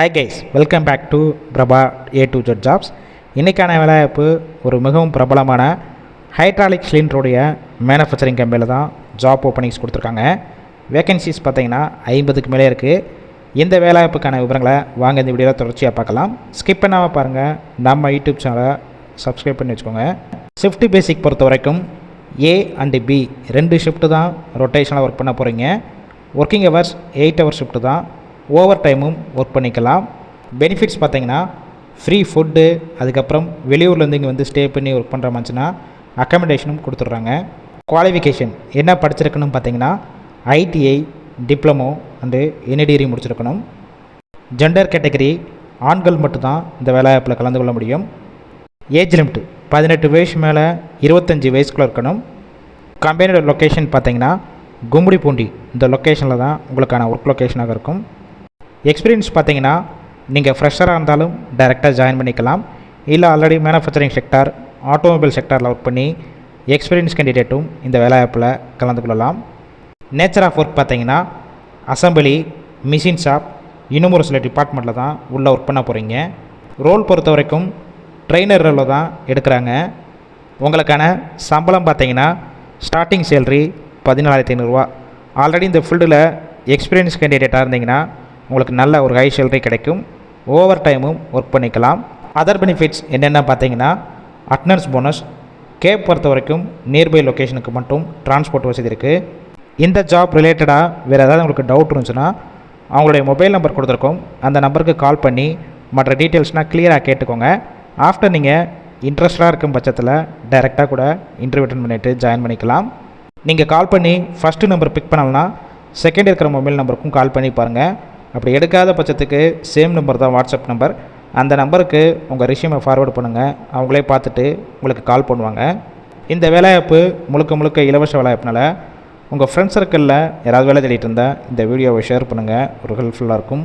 Hi guys welcome back to Prabha A to Z jobs இன்றைக்கான வேலைவாய்ப்பு ஒரு மிகவும் பிரபலமான ஹைட்ராலிக் சிலிண்டருடைய மேனுஃபேக்சரிங் கம்பெனியில் தான் ஜாப் ஓப்பனிங்ஸ் கொடுத்துருக்காங்க. வேகன்சிஸ் பார்த்தீங்கன்னா ஐம்பதுக்கு மேலே இருக்குது இந்த வேலைவாய்ப்புக்கான விவரங்களை வாங்க இந்த வீடியோவில் தொடர்ச்சியாக பார்க்கலாம். ஸ்கிப் பண்ணாமல் பாருங்கள் நம்ம யூடியூப் சேனலை சப்ஸ்கிரைப் பண்ணி வச்சுக்கோங்க. ஷிஃப்ட் பேசிக் பொறுத்த வரைக்கும் ஏ அண்டு பி ரெண்டு ஷிஃப்ட்டு தான் ரொட்டேஷனாக ஒர்க் பண்ண போகிறீங்க working hours eight hour shift தான் ஓவர் டைமும் ஒர்க் பண்ணிக்கலாம். பெனிஃபிட்ஸ் பார்த்தீங்கன்னா ஃப்ரீ ஃபுட்டு அதுக்கப்புறம் வெளியூர்லேருந்து இங்கே வந்து ஸ்டே பண்ணி ஒர்க் பண்ணுற மாதிரிச்சுன்னா அக்காமடேஷனும் கொடுத்துட்றாங்க. குவாலிஃபிகேஷன் என்ன படிச்சிருக்கணும் பார்த்தீங்கன்னா ITI diploma and any degree முடிச்சிருக்கணும். ஜெண்டர் கேட்டகரி ஆண்கள் மட்டும்தான் இந்த வேலைவாய்ப்பில் கலந்து கொள்ள முடியும். ஏஜ் லிமிட் பதினெட்டு வயசு மேலே இருபத்தஞ்சி வயசுக்குள்ளே இருக்கணும். கம்பெனியோட லொக்கேஷன் பார்த்தீங்கன்னா கும்மிடிப்பூண்டி இந்த லொக்கேஷனில் தான் உங்களுக்கான ஒர்க் லொக்கேஷனாக இருக்கும். எக்ஸ்பீரியன்ஸ் பார்த்தீங்கன்னா நீங்கள் ஃப்ரெஷராக இருந்தாலும் டைரெக்டாக ஜாயின் பண்ணிக்கலாம். இல்லை ஆல்ரெடி மேனுஃபேக்சரிங் செக்டார் ஆட்டோமொபைல் செக்டாரில் ஒர்க் பண்ணி எக்ஸ்பீரியன்ஸ் கேண்டிடேட்டும் இந்த வேலைவாய்ப்பில் கலந்து கொள்ளலாம். நேச்சர் ஆஃப் ஒர்க் பார்த்தீங்கன்னா அசம்பிளி மிஷின் ஷாப் இன்னும் ஒரு சில டிபார்ட்மெண்ட்டில் தான் உள்ளே ஒர்க் பண்ண போகிறீங்க ரோல் பொறுத்த வரைக்கும் ட்ரெயினர் ரோலில் தான் எடுக்கிறாங்க. உங்களுக்கான சம்பளம் பார்த்தீங்கன்னா ஸ்டார்டிங் சேலரி பதினாலாயிரத்தி ஐநூறுரூவா ஆல்ரெடி இந்த ஃபீல்டில் எக்ஸ்பீரியன்ஸ் கேண்டிடேட்டாக இருந்தீங்கன்னா உங்களுக்கு நல்ல ஒரு ஹை சேலரி கிடைக்கும். ஓவர் டைமும் ஒர்க் பண்ணிக்கலாம். அதர் பெனிஃபிட்ஸ் என்னென்ன பார்த்தீங்கன்னா அட்டனன்ஸ் போனஸ் கேப் பொறுத்த வரைக்கும் நியர்பை லொக்கேஷனுக்கு மட்டும் டிரான்ஸ்போர்ட் வசதி இருக்குது இந்த ஜாப் ரிலேட்டடாக வேறு ஏதாவது உங்களுக்கு டவுட் இருந்துச்சுன்னா அவங்களுடைய மொபைல் நம்பர் கொடுத்துருக்கோம். அந்த நம்பருக்கு கால் பண்ணி மற்ற டீட்டெயில்ஸ்னால் கிளியராக கேட்டுக்கோங்க. ஆஃப்டர் நீங்கள் இன்ட்ரெஸ்டாக இருக்கும் பட்சத்தில் டைரெக்டாக கூட இன்டர்வியூ அட்டன் பண்ணிவிட்டு ஜாயின் பண்ணிக்கலாம். நீங்கள் கால் பண்ணி ஃபஸ்ட்டு நம்பர் பிக் பண்ணலன்னா செகண்ட் இருக்கிற மொபைல் நம்பருக்கும் கால் பண்ணி பாருங்கள் அப்படி எடுக்காத பட்சத்துக்கு சேம் நம்பர் தான் வாட்ஸ்அப் நம்பர் அந்த நம்பருக்கு உங்கள் ரிஷ்யூமை ஃபார்வேர்டு பண்ணுங்கள் அவங்களே பார்த்துட்டு உங்களுக்கு கால் பண்ணுவாங்க. இந்த வேலைவாய்ப்பு முழுக்க முழுக்க இலவச வேலைவாய்ப்புனால உங்கள் ஃப்ரெண்ட்ஸ் சர்க்கிளில் யாராவது வேலை தேடிட்டு இருந்தால் இந்த வீடியோவை ஷேர் பண்ணுங்கள் ஒரு ஹெல்ப்ஃபுல்லாக இருக்கும்.